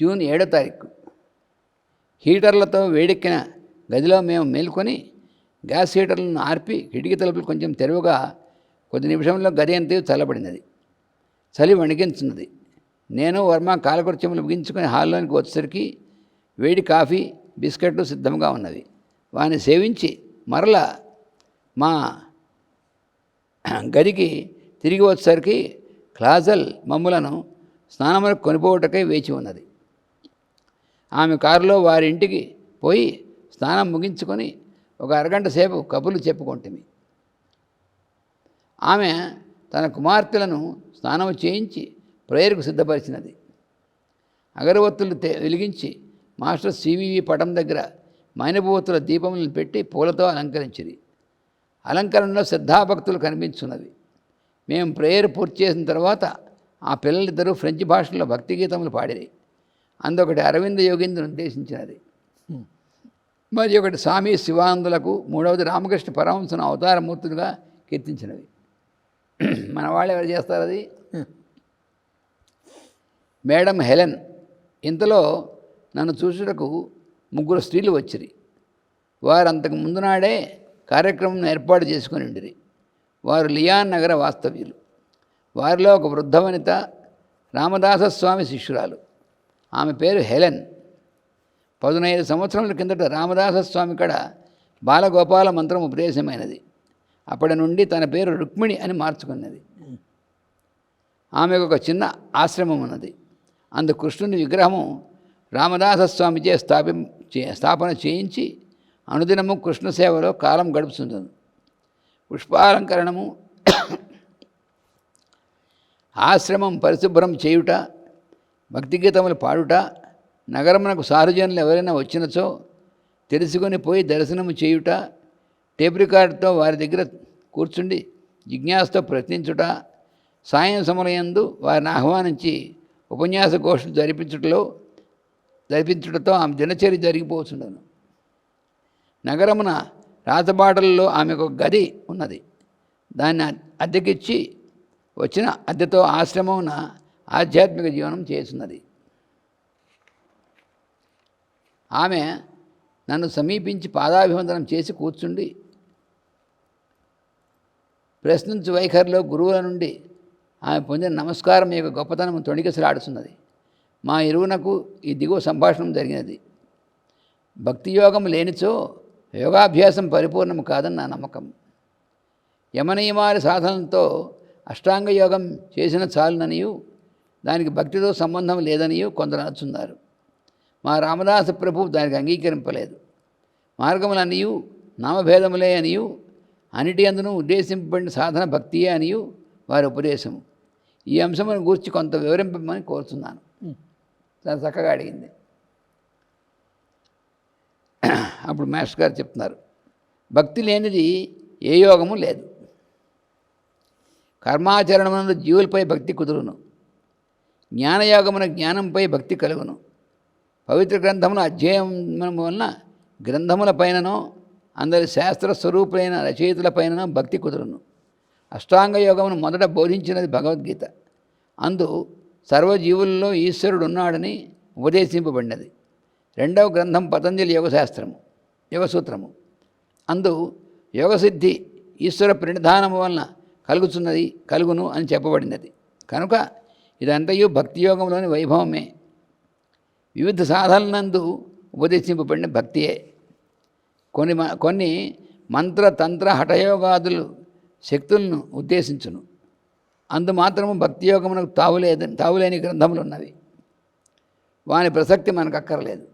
June ఏడో తారీఖు. హీటర్లతో వేడెక్కిన గదిలో మేము మేల్కొని గ్యాస్ హీటర్లను ఆర్పి కిటికీ తలుపులు కొంచెం తెరువుగా కొద్ది నిమిషంలో గది అంతా చల్లబడినది. చలి వణికించున్నది. నేను వర్మ కాలకృత్యములు ముగించుకొని హాల్లోనికి వచ్చేసరికి వేడి కాఫీ బిస్కెట్లు సిద్ధంగా ఉన్నవి. వాని సేవించి మరల మా గదికి తిరిగి వచ్చేసరికి క్లాజల్ మమ్ములను స్నానములకు కొనిపోవటకై వేచి ఉన్నది. ఆమె కారులో వారి ఇంటికి పోయి స్నానం ముగించుకొని ఒక అరగంట సేపు కబుర్లు చెప్పుకుంటుంది ఆమె తన కుమార్తెలను స్నానం చేయించి ప్రేయర్కు సిద్ధపరిచినది. అగరవత్తులు తె వెలిగించి మాస్టర్ సివివి పటం దగ్గర మైనభూతుల దీపములను పెట్టి పూలతో అలంకరించింది అలంకరణలో శ్రద్ధాభక్తులు కనిపించున్నది. మేము ప్రేయర్ పూర్తి చేసిన తర్వాత ఆ పిల్లలిద్దరూ ఫ్రెంచ్ భాషలో భక్తి గీతములు పాడిరి. అందొకటి అరవింద యోగేంద్రుని ఉద్దేశించినది. మరి ఒకటి స్వామి శివానందులకు మూడవది రామకృష్ణ పరమహంసను అవతారమూర్తులుగా కీర్తించినవి మన వాళ్ళు ఎవరు చేస్తారు అది? Madam Helen. ఇంతలో నన్ను చూసుటకు ముగ్గురు స్త్రీలు వచ్చిరి. వారు అంతకు ముందు నాడే కార్యక్రమం ఏర్పాటు చేసుకుని ఉండిరి. వారు లియాన్ నగర వాస్తవ్యులు. వారిలో ఒక వృద్ధ వనిత రామదాసస్వామి శిష్యురాలు. ఆమె పేరు హెలెన్. పదునైదు సంవత్సరముల కిందట రామదాసస్వామి కడ బాలగోపాల మంత్రం ఉపదేశమైనది. అప్పటి నుండి తన పేరు రుక్మిణి అని మార్చుకున్నది. ఆమెకు ఒక చిన్న ఆశ్రమం ఉన్నది అందు కృష్ణుని విగ్రహము రామదాసస్వామిచే స్థాపి స్థాపన చేయించి అనుదినము కృష్ణ సేవలో కాలం గడుపుతుంది పుష్పాలంకరణము ఆశ్రమం పరిశుభ్రం చేయుట భక్తిగీతములు పాడుట నగరమునకు సార్వజనులు ఎవరైనా వచ్చినచో తెలుసుకొని పోయి దర్శనము చేయుట టేప్ రికార్డుతో వారి దగ్గర కూర్చుండి జిజ్ఞాసతో ప్రశ్నించుట సాయం సమలయందు వారిని ఆహ్వానించి ఉపన్యాస గోష్ఠులు జరిపించుటలో జరిపించుటతో ఆమె దినచర్య జరిగిపోతుండను నగరమున రాతబాటలలో ఆమెకు ఒక గది ఉన్నది. దాన్ని అద్దెకిచ్చి వచ్చిన అద్దెతో ఆశ్రమమున ఆధ్యాత్మిక జీవనం చేస్తున్నది. ఆమె నన్ను సమీపించి పాదాభివందనం చేసి కూర్చుండి ప్రశ్నించు వైఖరిలో గురువుల నుండి ఆమె పొందిన నమస్కారం యొక్క గొప్పతనం తొణికిసలాడుతున్నది. మా ఇరువునకు ఈ దిగువ సంభాషణ జరిగినది. భక్తి యోగం లేనిచో యోగాభ్యాసం పరిపూర్ణం కాదని నా నమ్మకం. యమనియమాల సాధనలతో అష్టాంగ యోగం చేసిన చాలుననియు దానికి భక్తితో సంబంధం లేదనియు కొందరు నచ్చున్నారు మా రామదాస ప్రభు దానికి అంగీకరింపలేదు. మార్గములనియు నామభేదములే అనియు అన్నిటి అందును ఉద్దేశింపబడిన సాధన భక్తియే అనియు వారి ఉపదేశము. ఈ అంశమును గూర్చి కొంత వివరింపమని కోరుతున్నాను చాలా చక్కగా అడిగింది. అప్పుడు మాస్టర్ గారు చెప్తున్నారు. భక్తి లేనిది ఏ యోగము లేదు. కర్మాచరణమునందు జీవులపై భక్తి కుదురును. జ్ఞానయోగమున జ్ఞానంపై భక్తి కలుగును. పవిత్ర గ్రంథముల అధ్యయనం వలన గ్రంథముల పైననో అందరి శాస్త్ర స్వరూపులైన రచయితల పైననో భక్తి కుదురును. అష్టాంగ యోగమును మొదట బోధించినది భగవద్గీత. అందు సర్వజీవుల్లో ఈశ్వరుడు ఉన్నాడని ఉపదేశింపబడినది. రెండవ గ్రంథం పతంజలి యోగశాస్త్రము యోగసూత్రము. అందు యోగసిద్ధి ఈశ్వర ప్రణిధానము వలన కలుగుతున్నది కలుగును అని చెప్పబడినది. కనుక ఇదంతయు భక్తి యోగంలోని వైభవమే. వివిధ సాధనలందు ఉపదేశింపబడిన భక్తియే. కొన్ని మ- కొన్ని మంత్ర తంత్ర హఠయోగాదులు శక్తులను ఉద్దేశించును. అందు మాత్రము భక్తి యోగమునకు తావులేదని తావులేని గ్రంథములు ఉన్నవి వాని ప్రసక్తి మనకు అక్కర్లేదు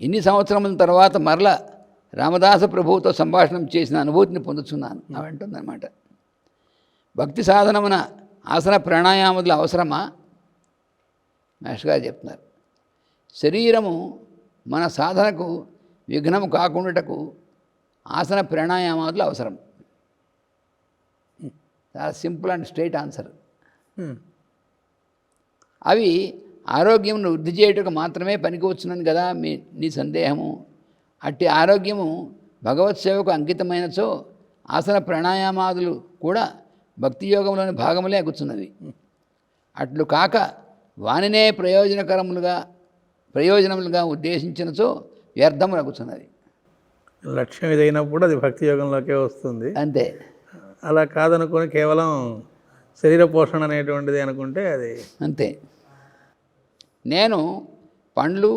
ఇన్ని సంవత్సరముల తర్వాత మరల రామదాస ప్రభువుతో సంభాషణ చేసిన అనుభూతిని పొందుతున్నాను అవి అంటుందన్నమాట భక్తి సాధనమున ఆసన ప్రాణాయామములు అవసరమా? మాస్టర్ గారు చెప్తున్నారు. శరీరము మన సాధనకు విఘ్నము కాకుండాటకు ఆసన ప్రాణాయామాదులు అవసరం. చాలా సింపుల్ అండ్ స్ట్రైట్ ఆన్సర్. అవి ఆరోగ్యంను వృద్ధి చేయుటకు మాత్రమే పనికివచ్చునని కదా మీ నీ సందేహము? అట్టి ఆరోగ్యము భగవత్ సేవకు అంకితమైనచో ఆసన ప్రాణాయామాదులు కూడా భక్తి యోగంలోని భాగములే అగుచున్నవి అట్లు కాక వానినే ప్రయోజనకరములుగా ప్రయోజనములుగా ఉద్దేశించినచో వ్యర్థములు అగుచున్నవి లక్ష్యం ఇదైనప్పుడు అది భక్తి యోగంలోకే వస్తుంది. అంతే. అలా కాదనుకొని కేవలం శరీర పోషణ అనేటువంటిది అనుకుంటే అది అంతే. నేను పండ్లు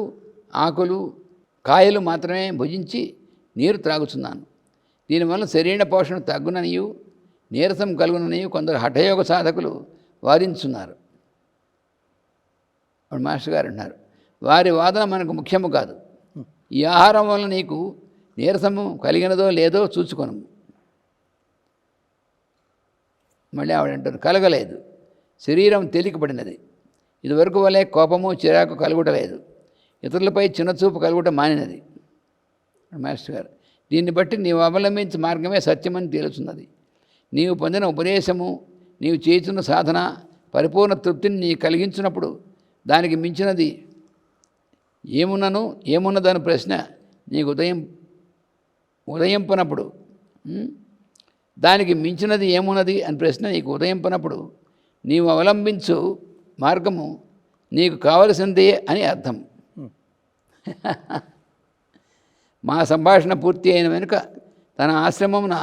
ఆకులు కాయలు మాత్రమే భుజించి నీరు త్రాగుతున్నాను దీనివల్ల శరీర పోషణ తగ్గుననియు నీరసం కలుగునని కొందరు హఠయోగ సాధకులు వాదించున్నారు. ఇప్పుడు మాస్టర్ గారు అన్నారు వారి వాదన మనకు ముఖ్యము కాదు. ఈ ఆహారం వల్ల నీకు నీరసము కలిగినదో లేదో చూసుకొను మళ్ళీ ఆవిడ అంటారు కలగలేదు. శరీరం తేలికపడినది. ఇదివరకు వలె కోపము చిరాకు కలుగుటలేదు. ఇతరులపై చిన్నచూపు కలుగుట మానినది. మాస్టర్ గారు దీన్ని బట్టి నీవు అవలంబించే మార్గమే సత్యమని తేలుచున్నది. నీవు పొందిన ఉపదేశము నీవు చేస్తున్న సాధన పరిపూర్ణ తృప్తిని నీ కలిగించినప్పుడు దానికి మించినది ఏమున్నను ఏమున్నదని ప్రశ్న నీకు ఉదయం ఉదయింపనప్పుడు? దానికి మించినది ఏమున్నది అని ప్రశ్న నీకు ఉదయింపనప్పుడు నీవు అవలంబించు మార్గము నీకు కావలసిందే అని అర్థం మా సంభాషణ పూర్తి అయిన వెనుక తన ఆశ్రమమున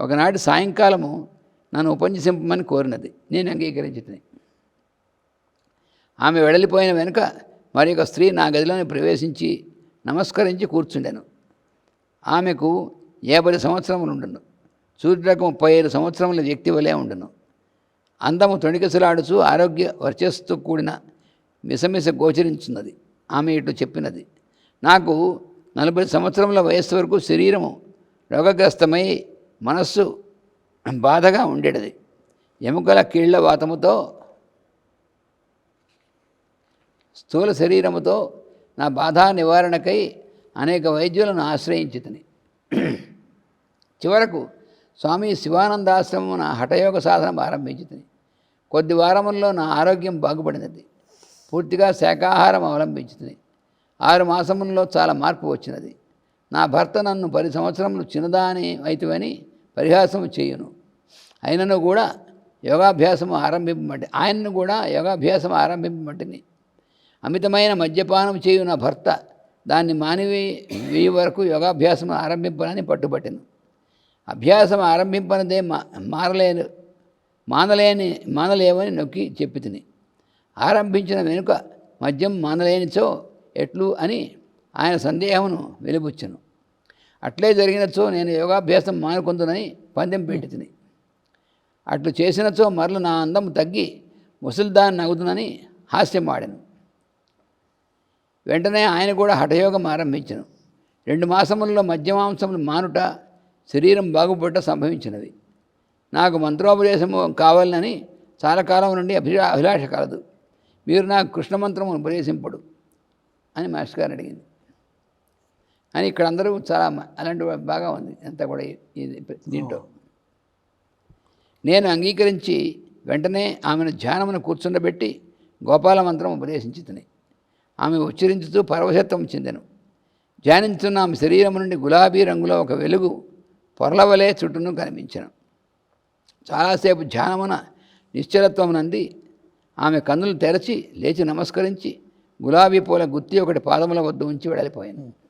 ఒకనాటి సాయంకాలము నన్ను ఉపన్యసింపమని కోరినది. నేను అంగీకరించింది ఆమె వెడలిపోయిన వెనుక మరి ఒక స్త్రీ నా గదిలోని ప్రవేశించి నమస్కరించి కూర్చుండాను. ఆమెకు యాభై సంవత్సరములు ఉండను. సూర్యులకు ముప్పై ఐదు సంవత్సరముల వ్యక్తి వలె ఉండను. అందము తొణికసలాడుచు ఆరోగ్య వర్చస్సుతో కూడిన మిసమిస గోచరించున్నది. ఆమె ఇటు చెప్పినది. నాకు నలభై సంవత్సరముల వయస్సు వరకు శరీరము రోగగ్రస్తమై మనస్సు బాధగా ఉండేది ఎముకల కీళ్ళ వాతముతో స్థూల శరీరముతో నా బాధ నివారణకై అనేక వైద్యులను ఆశ్రయించితిని. చివరకు స్వామి శివానందాశ్రమం నా హఠయోగ సాధన ఆరంభించింది కొద్ది వారముల్లో నా ఆరోగ్యం బాగుపడినది. పూర్తిగా శాకాహారం అవలంబించింది ఆరు మాసముల్లో చాలా మార్పు వచ్చినది. నా భర్త నన్ను పది సంవత్సరములు చిన్నదాని అయితవని పరిహాసం చేయును. అయినను కూడా యోగాభ్యాసం ఆరంభింపమంటే ఆయనను కూడా యోగాభ్యాసం ఆరంభింపమంటిని. అమితమైన మద్యపానం చేయు నా భర్త దాన్ని మానివి వెయ్యి వరకు యోగాభ్యాసం ఆరంభింపనని పట్టుబట్టిను. అభ్యాసం ఆరంభింపనదే మా మారలేను మానలేని మానలేవని నొక్కి చెప్పి తిని ఆరంభించిన వెనుక మద్యం మానలేనిచో ఎట్లు అని ఆయన సందేహమును వెలిబుచ్చను. అట్లే జరిగినచో నేను యోగాభ్యాసం మానుకుందునని పందెం పెట్టి తిని అట్లు చేసినచో మరల నా అందం తగ్గి ముసలిదాన్ని నగుదునని హాస్యం ఆడాను వెంటనే ఆయన కూడా హఠయోగం ఆరంభించను. రెండు మాసములలో మద్యమాంసములు మానుట శరీరం బాగుపడట సంభవించినవి నాకు మంత్రోపదేశము కావాలని చాలా కాలం నుండి అభిలా అభిలాష కలదు. మీరు నాకు కృష్ణ మంత్రము ఉపదేశింపడు అని మాస్టర్ గారు అడిగింది. అని ఇక్కడ అందరూ చాలా అలాంటి బాగా ఉంది. అంతా కూడా దీంట్లో. నేను అంగీకరించి వెంటనే ఆమెను ధ్యానమును కూర్చుండబెట్టి గోపాల మంత్రం ఉపదేశించి తిని. ఆమె ఉచ్చరించుతూ పరవశత్వం చెందెను. ధ్యానించున్న ఆమె శరీరం నుండి గులాబీ రంగులో ఒక వెలుగు పొరలవలే చుట్టూను కనిపించను. చాలాసేపు ధ్యానమున నిశ్చలత్వం నంది ఆమె కన్నులు తెరచి లేచి నమస్కరించి గులాబీ పూల గుత్తి ఒకటి పాదముల వద్ద ఉంచి వెడలిపోయాను.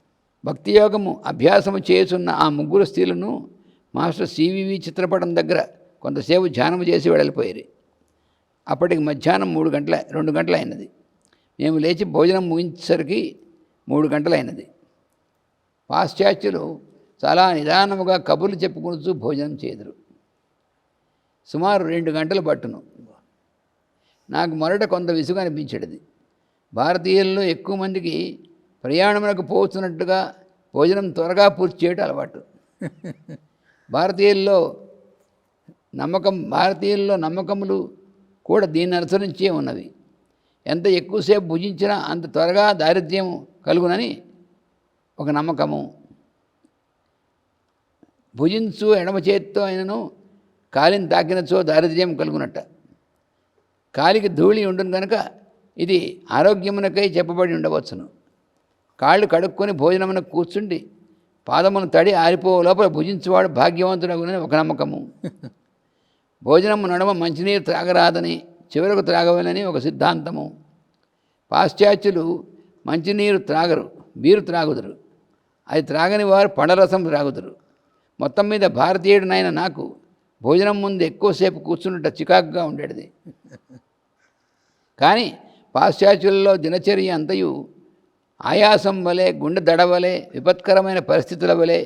భక్తి యోగము అభ్యాసము చేస్తున్న ఆ ముగ్గురు స్త్రీలను మాస్టర్ సివివి చిత్రపటం దగ్గర కొంతసేపు ధ్యానము చేసి వెళ్ళిపోయారు. అప్పటికి మధ్యాహ్నం మూడు గంటల రెండు గంటలు అయినది మేము లేచి భోజనం ముగించేసరికి మూడు గంటలైనది. పాశ్చాత్యులు చాలా నిదానముగా కబుర్లు చెప్పుకుంటూ భోజనం చేదురు. సుమారు రెండు గంటలు పట్టును. నాకు మొరట కొంత విసుగు అనిపించేది భారతీయుల్లో ఎక్కువ మందికి ప్రయాణమునకు పోతున్నట్టుగా భోజనం త్వరగా పూర్తి చేయడం అలవాటు. భారతీయుల్లో నమ్మకం భారతీయుల్లో నమ్మకములు కూడా దీన్ని అనుసరించే ఉన్నవి. ఎంత ఎక్కువసేపు భుజించినా అంత త్వరగా దారిద్ర్యం కలుగునని ఒక నమ్మకము. భుజించు ఎడమ చేతితో అయినను కాలిని తాకినచో దారిద్ర్యం కలుగునట్ట. కాలికి ధూళి ఉంటుంది కనుక ఇది ఆరోగ్యమునకై చెప్పబడి ఉండవచ్చును. కాళ్ళు కడుక్కొని భోజనమున కూర్చుండి పాదమును తడి ఆరిపో లోపల భుజించువాడు భాగ్యవంతుడగునని ఒక నమ్మకము. భోజనము నడమ మంచినీరు త్రాగరాదని చివరకు త్రాగవలని ఒక సిద్ధాంతము. పాశ్చాత్యులు మంచినీరు త్రాగరు బీరు త్రాగుదురు. అది త్రాగని వారు పండరసం త్రాగుదురు. మొత్తం మీద భారతీయుడినైన నాకు భోజనం ముందు ఎక్కువసేపు కూర్చున్నట్టు చికాకుగా ఉండేది కానీ పాశ్చాత్యులలో దినచర్య అంతయు ఆయాసం వలె గుండె దడవలే విపత్కరమైన పరిస్థితుల వలె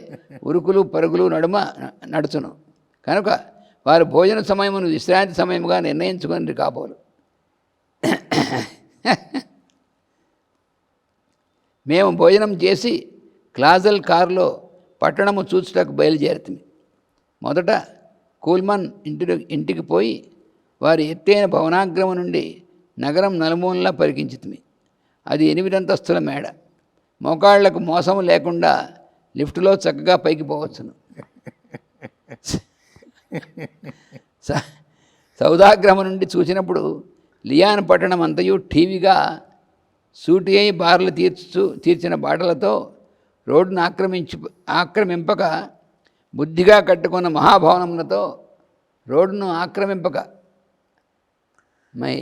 ఉరుకులు పరుగులు నడుమ నడుచును. కనుక వారు భోజన సమయమును విశ్రాంతి సమయముగా నిర్ణయించుకొని కాబోలు. మేము భోజనం చేసి క్లాజల్ కారులో పట్టణము చూచుటకు బయలుదేరుతుంది మొదట కూల్మన్ ఇంటి ఇంటికి పోయి వారి ఎత్తైన భవనాగ్రమ నుండి నగరం నలుమూలలా పరికించుతుంది అది ఎనిమిదంతస్తుల మేడ. మోకాళ్ళకు మోసం లేకుండా లిఫ్ట్లో చక్కగా పైకి పోవచ్చును. సౌదాగ్రహం నుండి చూసినప్పుడు లియాన్ పట్టణం అంతయు టీవీగా సూటి అయి బార్లు తీర్చు తీర్చిన బాటలతో రోడ్డును ఆక్రమించి ఆక్రమింపక బుద్ధిగా కట్టుకున్న మహాభవనములతో రోడ్డును ఆక్రమింపక. మై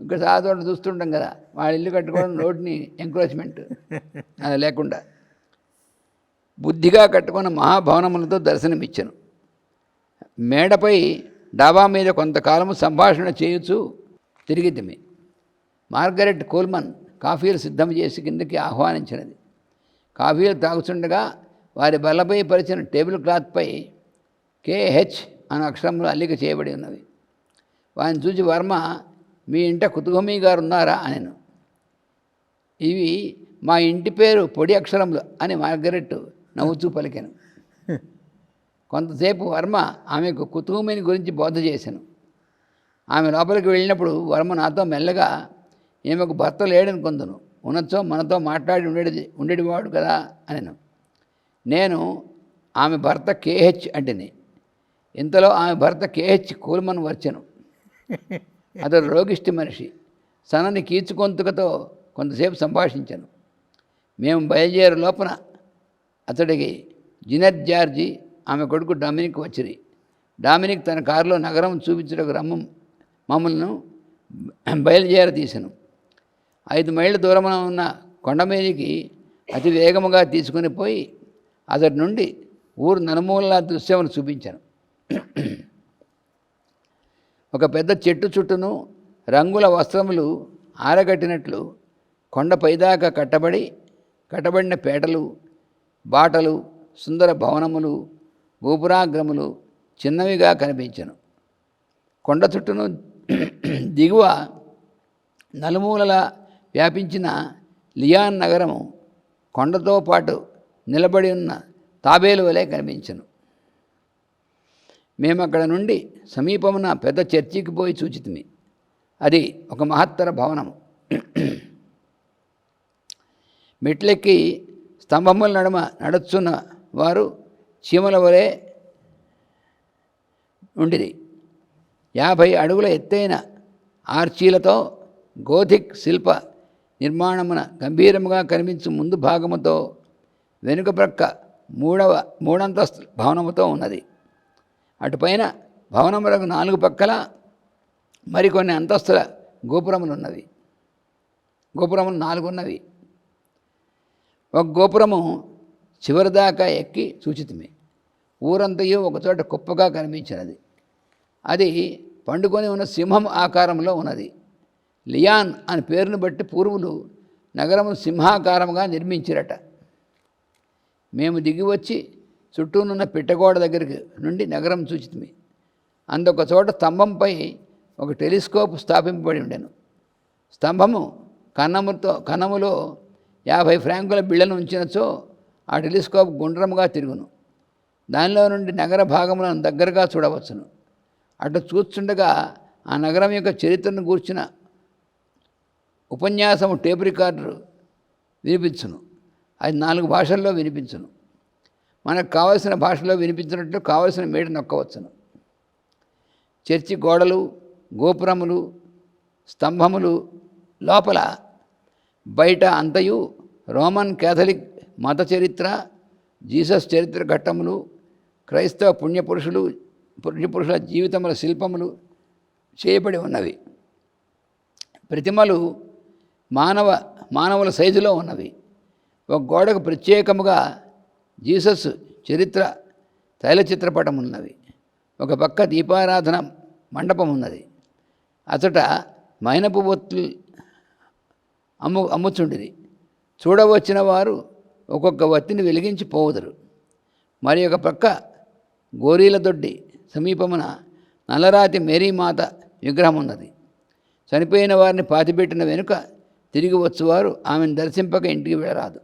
ఇంకా సాధోడు చూస్తుంటాం కదా వాళ్ళ ఇల్లు కట్టుకోవడం రోడ్ని ఎంక్రోచ్మెంట్ అది లేకుండా. బుద్ధిగా కట్టుకున్న మహాభవనములతో దర్శనమిచ్చాను. మేడపై డాబా మీద కొంతకాలము సంభాషణ చేయొచ్చు తిరిగిద్దిమి మార్గరెట్ కోల్మన్ కాఫీలు సిద్ధం చేసి కిందకి ఆహ్వానించినది. కాఫీలు తాగుతుండగా వారి బల్లపై పరిచిన టేబుల్ క్లాత్పై కేహెచ్ అనే అక్షరంలో అల్లిక చేయబడి ఉన్నవి. వారిని చూసి వర్మ మీ ఇంట కుతుహమి గారు ఉన్నారా అనెను. ఇవి మా ఇంటి పేరు పొడి అక్షరములు అని మార్గరెట్ నవ్వుతూ పలికాను. కొంతసేపు వర్మ ఆమెకు కుతుహమిని గురించి బోధ చేశాను ఆమె లోపలికి వెళ్ళినప్పుడు వర్మ నాతో మెల్లగా ఈమెకు భర్త లేడనుకుందును ఉన్నచో మనతో మాట్లాడి ఉండేది ఉండేటివాడు కదా అని నేను ఆమె భర్త కేహెచ్ అంటేని. ఇంతలో ఆమె భర్త కేహెచ్ కూల్మన్ వచ్చాను. అతడు రోగిష్టి మనిషి. సనని కీచుకొంతుకతో కొంతసేపు సంభాషించాను. మేము బయలుదేరు లోపల అతడికి జినెట్ జార్జి ఆమె కొడుకు డామినిక్ వచ్చిరి. డామినిక్ తన కారులో నగరం చూపించడానికి రమ్మం మమ్మల్ని బయలుదేర తీశాను ఐదు మైళ్ళ దూరమున ఉన్న కొండ మీదకి అతి వేగముగా తీసుకుని పోయి అతడి నుండి ఊరు నలుమూలలా దృశ్యమును చూపించాను. ఒక పెద్ద చెట్టు చుట్టూను రంగుల వస్త్రములు ఆరగట్టినట్లు కొండ పైదాకా కట్టబడి కట్టబడిన పేటలు బాటలు సుందర భవనములు గోపురాగ్రములు చిన్నవిగా కనిపించను. కొండ చుట్టూను దిగువ నలుమూలల వ్యాపించిన లియాన్ నగరము కొండతో పాటు నిలబడి ఉన్న తాబేలు వలె కనిపించను. మేము అక్కడ నుండి సమీపమున పెద్ద చర్చికి పోయి చూచితిమి. అది ఒక మహత్తర భవనము. మెట్లెక్కి స్తంభముల నడుమ నడుచున్న వారు చీమల వలె ఉండిది యాభై అడుగుల ఎత్తైన ఆర్చీలతో గోధిక్ శిల్ప నిర్మాణమున గంభీరముగా కనిపించు ముందు భాగముతో వెనుక ప్రక్క మూడవ మూడంతస్తు భవనముతో ఉన్నది. అటుపైన భవనములకు నాలుగు పక్కల మరికొన్ని అంతస్తుల గోపురములు ఉన్నవి. గోపురములు నాలుగు ఉన్నవి. ఒక గోపురము చివరిదాకా ఎక్కి సూచితమే. ఊరంతయో ఒకచోట కుప్పగా కనిపించినది. అది పండుకొని ఉన్న సింహం ఆకారంలో ఉన్నది. లియాన్ అని పేరును బట్టి పూర్వులు నగరము సింహాకారముగా నిర్మించిరట. మేము దిగి వచ్చి చుట్టూనున్న పిట్టగోడ దగ్గరికి నుండి నగరం చూచితిమి అందొక చోట స్తంభంపై ఒక టెలిస్కోప్ స్థాపింపబడి ఉండెను. స్తంభము కన్నముతో కన్నములో యాభై ఫ్రాంకుల బిళ్ళను ఉంచినచో ఆ టెలిస్కోప్ గుండ్రముగా తిరుగును. దానిలో నుండి నగర భాగములను దగ్గరగా చూడవచ్చును. అటు చూస్తుండగా ఆ నగరం యొక్క చరిత్రను గూర్చిన ఉపన్యాసము టేప్ రికార్డర్ వినిపించును. అది నాలుగు భాషల్లో వినిపించును. మనకు కావలసిన భాషలో వినిపించినట్లు కావలసిన మేడ నొక్కవచ్చును. చర్చి గోడలు గోపురములు స్తంభములు లోపల బయట అంతయు రోమన్ క్యాథలిక్ మత చరిత్ర జీసస్ చరిత్ర ఘట్టములు క్రైస్తవ పుణ్యపురుషులు పుణ్యపురుషుల జీవితముల శిల్పములు చేయబడి ఉన్నవి. ప్రతిమలు మానవ మానవుల సైజులో ఉన్నవి. ఒక గోడకు ప్రత్యేకముగా జీసస్ చరిత్ర తైలచిత్రపటం ఉన్నది. ఉన్నవి ఒక పక్క దీపారాధన మండపం ఉన్నది. అతట మైనపు బొత్తులు అమ్ము అమ్ముచుండిది చూడవచ్చిన వారు ఒక్కొక్క వత్తిని వెలిగించి పోవుదరు. మరి ఒక పక్క గోరీల దొడ్డి సమీపమున నల్లరాతి మేరీమాత విగ్రహం ఉన్నది. చనిపోయిన వారిని పాతిపెట్టిన వెనుక తిరిగి వచ్చువారు ఆమెను దర్శింపక ఇంటికి వెళ్ళరాదు.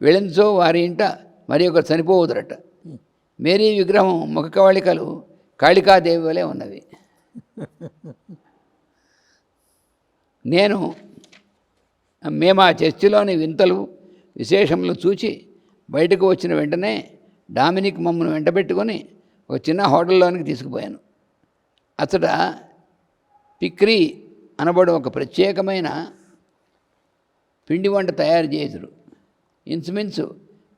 వెళ్ళించో వారి ఇంట మరి ఒకరు చనిపోవుదరట. మేరీ విగ్రహం ముఖ కవళికలు కాళికాదేవి వలె ఉన్నవి. నేను మేము ఆ చర్చిలోని వింతలు విశేషములు చూచి బయటకు వచ్చిన వెంటనే డామినిక్ మమ్మను వెంటబెట్టుకొని ఒక చిన్న హోటల్లోనికి తీసుకుపోయాను. అతడ పిక్రీ అనబడు ఒక ప్రత్యేకమైన పిండి వంట తయారు చేసుడు ఇంచుమించు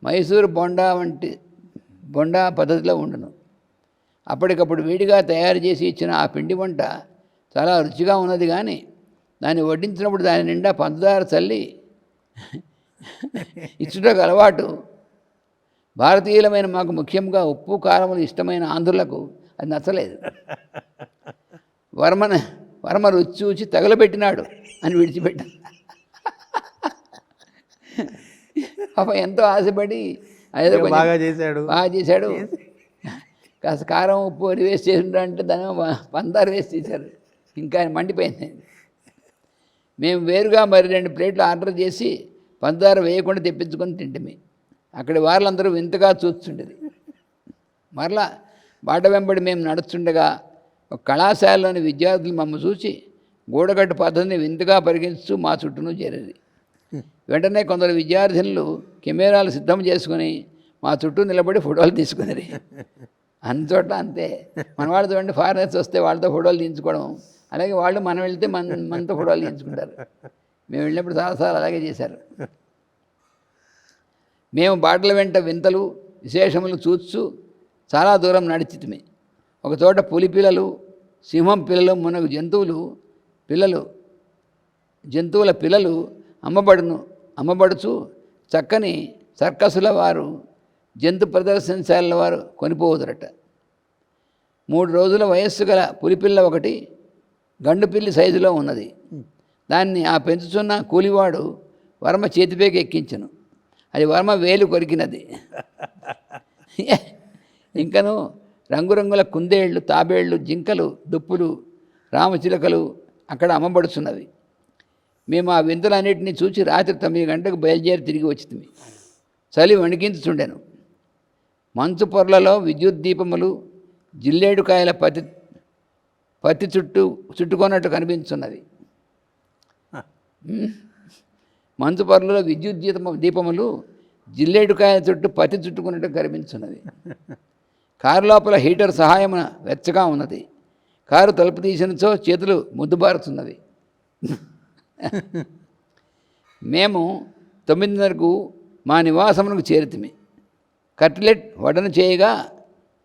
మైసూరు బొండా వంటి బొండా పద్ధతిలో ఉండును. అప్పటికప్పుడు వేడిగా తయారు చేసి ఇచ్చిన ఆ పిండి వంట చాలా రుచిగా ఉన్నది కానీ దాన్ని వడ్డించినప్పుడు దాని నిండా పంచదార చల్లి ఇచ్చుటకు అలవాటు. భారతీయులమైన మాకు ముఖ్యంగా ఉప్పు కారములు ఇష్టమైన ఆంధ్రులకు అది నచ్చలేదు. వర్మన వర్మ రుచి చూచి తగలబెట్టినాడు అని విడిచిపెట్టాను. పాప ఎంతో ఆశపడి బాగా చేశాడు. బాగా చేశాడు. కాస్త కారం ఉప్పు అది వేసి చేసిండ్రు అంటే దాని పందారు వేసి చేశారు. ఇంకా ఆయన మండిపోయింది. మేము వేరుగా మరి రెండు ప్లేట్లు ఆర్డర్ చేసి పందారు వేయకుండా తెప్పించుకొని తింటిమి. అక్కడి వాళ్ళందరూ వింతగా చూస్తుండేది. మరలా బాట వెంబడి మేము నడుస్తుండగా ఒక కళాశాలలోని విద్యార్థులు మమ్మ చూసి గూడగట్టు పద్ధతిని వింతగా పరిగణిస్తూ మా చుట్టూను చేరేది. వెంటనే కొందరు విద్యార్థినులు కెమెరాలు సిద్ధం చేసుకుని మా చుట్టూ నిలబడి ఫోటోలు తీసుకుని అంతచోట అంతే. మన వాళ్ళు చూడండి ఫారినర్స్ వస్తే వాళ్ళతో ఫోటోలు తీయించుకోవడం. అలాగే వాళ్ళు మనం వెళ్తే మన మనతో ఫోటోలు తీయించుకుంటారు. మేము వెళ్ళినప్పుడు చాలాసార్లు అలాగే చేశారు. మేము బాటల వెంట వింతలు విశేషములు చూస్తూ చాలా దూరం నడిచితిమి. ఒక చోట పులి పిల్లలు సింహం పిల్లలు మునగు జంతువులు పిల్లలు జంతువుల పిల్లలు అమ్మబడును అమ్మబడుచు చక్కని సర్కసుల వారు జంతు ప్రదర్శనశాలల వారు కొనిపోవుదరట. మూడు రోజుల వయస్సు గల పులిపిల్ల ఒకటి గండు పిల్లి సైజులో ఉన్నది. దాన్ని ఆ పెంచుతున్న కూలివాడు వర్మ చేతిపైకి ఎక్కించను. అది వర్మ వేలు కొరికినది. ఇంకను రంగురంగుల కుందేళ్ళు తాబేళ్ళు జింకలు దుప్పులు రామచిలకలు అక్కడ అమ్మబడుచున్నవి. మేము ఆ వింతలన్నింటినీ చూసి రాత్రి తొమ్మిది గంటలకు బయలుదేరి తిరిగి వచ్చింది చలి వణికించుచుండెను. మంచు పొరలలో విద్యుత్ దీపములు జిల్లేడుకాయల పత్తి పత్తి చుట్టూ చుట్టుకున్నట్టు కనిపించున్నది. మంచు పొరలలో విద్యుత్ దీపము దీపములు జిల్లేడుకాయల చుట్టూ పత్తి చుట్టుకున్నట్టు కనిపించున్నది. కారు లోపల హీటర్ సహాయమున వెచ్చగా ఉన్నది. కారు తలుపు తీసినచో చేతులు ముద్దుబారుతున్నవి మేము తొమ్మిదిన్నరకు మా నివాసమునకు చేరితిమి. కట్లెట్ వడను చేయగా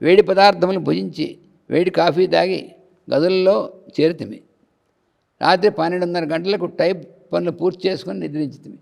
వేడి పదార్థములు భుజించి వేడి కాఫీ తాగి గదులలో చేరితిమి. రాత్రి పన్నెండున్నర గంటలకు టైప్ పనులు పూర్తి చేసుకొని నిద్రించితిమి.